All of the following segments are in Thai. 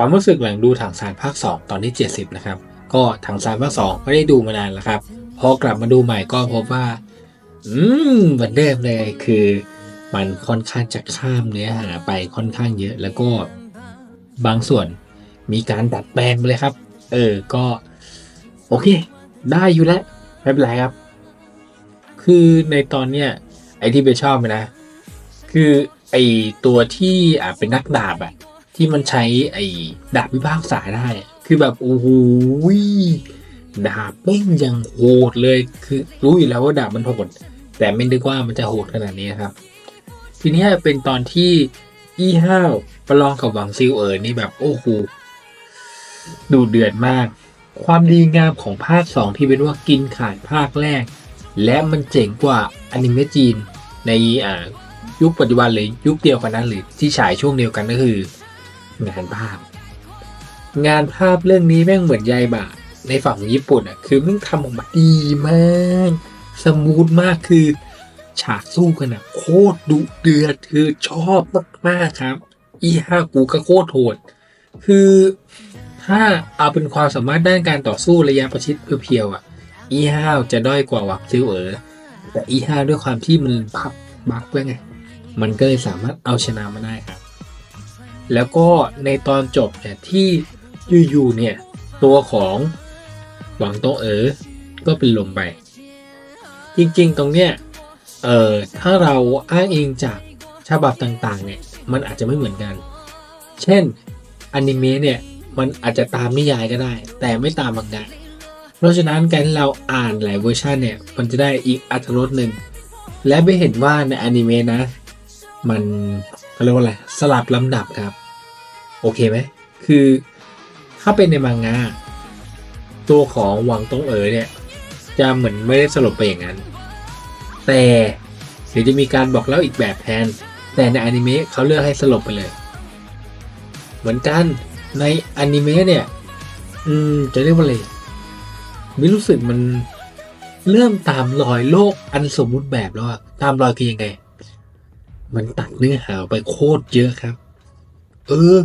ความรู้สึกหลังดูถังซานภาค 2 ตอนที่ 70 นะครับ ก็ถังซานภาค 2 ไม่ได้ดูมานานแล้วครับ พอกลับมาดูใหม่ก็พบว่า อืมเหมือนเดิมเลยคือ มันค่อนข้างจะข้ามเนื้อหาไปค่อนข้างเยอะ แล้วก็บางส่วนมีการดัดแปลงไปเลยครับ เออ ก็ โอเค ได้อยู่แล้ว ไม่เป็นไรครับ คือในตอนเนี้ยไอที่ไปชอบนะ คือไอตัวที่อะเป็นนักดาบอะ ที่มันใช้ไอ้ดาบวิพากษาได้ คือแบบโอ้โหดาบแม่งยังโหดเลย คือรู้อยู่แล้วว่าดาบมันโหด แต่ไม่นึกว่ามันจะโหดขนาดนี้ครับ ทีนี้เป็นตอนที่อี้ห้าวประลองกับหวังซิลเอ๋อนี่แบบโอ้โหดูเดือดมาก ความดีงามของภาค 2 ที่เป็นว่ากินขาดภาคแรก และมันเจ๋งกว่าอนิเมะจีนในยุคปัจจุบันเลยยุคเดียวกันนั้นหรือที่ฉายช่วงเดียวกันก็คือ งานภาพ งานภาพเรื่องนี้แม่งเหมือนยายบะในฝั่งญี่ปุ่นอะคือแม่งทำออกมาดีมากสมูทมากคือ ฉากสู้กันอะ โคตรดุเดือดคือชอบมากๆครับ อีห้ากูก็โคตรโหดคือถ้าเอาเป็นความสามารถด้านการต่อสู้ระยะประชิดเพียวๆอะ อีห้าจะด้อยกว่าวักซิลเออแต่อีห้าด้วยความที่มันพับบักไว้ไง มันก็เลยสามารถเอาชนะมาได้ครับ แล้วก็ในตอนจบเนี่ยที่อยู่ๆเนี่ยตัวของหวังโตเอ๋อก็เป็นลมไป จริงๆตรงเนี้ยเอ่อถ้าเราอ้างอิงจากฉบับต่างๆเนี่ยมันอาจจะไม่เหมือนกัน เช่นอนิเมะเนี่ยมันอาจจะตามนิยายก็ได้ แต่ไม่ตามมังงะเพราะฉะนั้นการที่เราอ่านหลายเวอร์ชันเนี่ยมันจะได้อีกอัตรสหนึ่งและไม่เห็นว่าในอนิเมะนะ มัน เขาเรียกว่าอะไรสลับลำดับครับ โอเคไหมคือถ้าเป็นในมังงะตัวของหวังตงเอ๋อเนี่ย จะเหมือนไม่ได้สลบไปอย่างนั้น แต่เดี๋ยวจะมีการบอกเล่าอีกแบบแทน แต่ในอนิเมะเขาเลือกให้สลบไปเลย เหมือนกันในอนิเมะเนี่ย อืม จะเรียกว่าอะไรไมิรู้สึกมันเริ่มตามรอยโลกอันสมมุติแบบแล้วอะตามรอยคือยังไง มันตัดเนื้อหาไปโคตรเยอะครับ เออ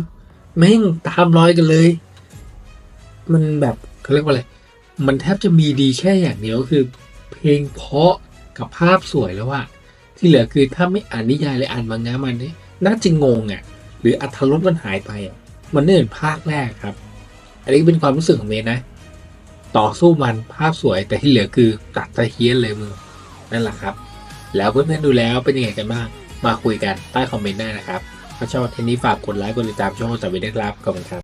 แม่งตามรอยกันเลย มันแบบเขาเรียกว่าอะไร มันแทบจะมีดีแค่อย่างเดียวคือ เพลงเพราะกับภาพสวยแล้วอะที่เหลือคือถ้าไม่อ่านนิยายเลยอ่านมังงะมันนี่น่าจะงงอะหรืออัธรสมันหายไปอะมันไม่เหมือนภาคแรกครับ อันนี้เป็นความรู้สึกของเมย์นะ ต่อสู้มันภาพสวยแต่ที่เหลือคือตัดตะเฮียนเลยมึงนั่นแหละครับ แล้วเพื่อนๆดูแล้วเป็นยังไงกันบ้าง มาคุยกันใต้คอมเมนต์ได้นะครับ ถ้าชอบเทนนี้ฝากกดไลค์กดติดตามช่องของสวิตด้วยครับขอบคุณครับ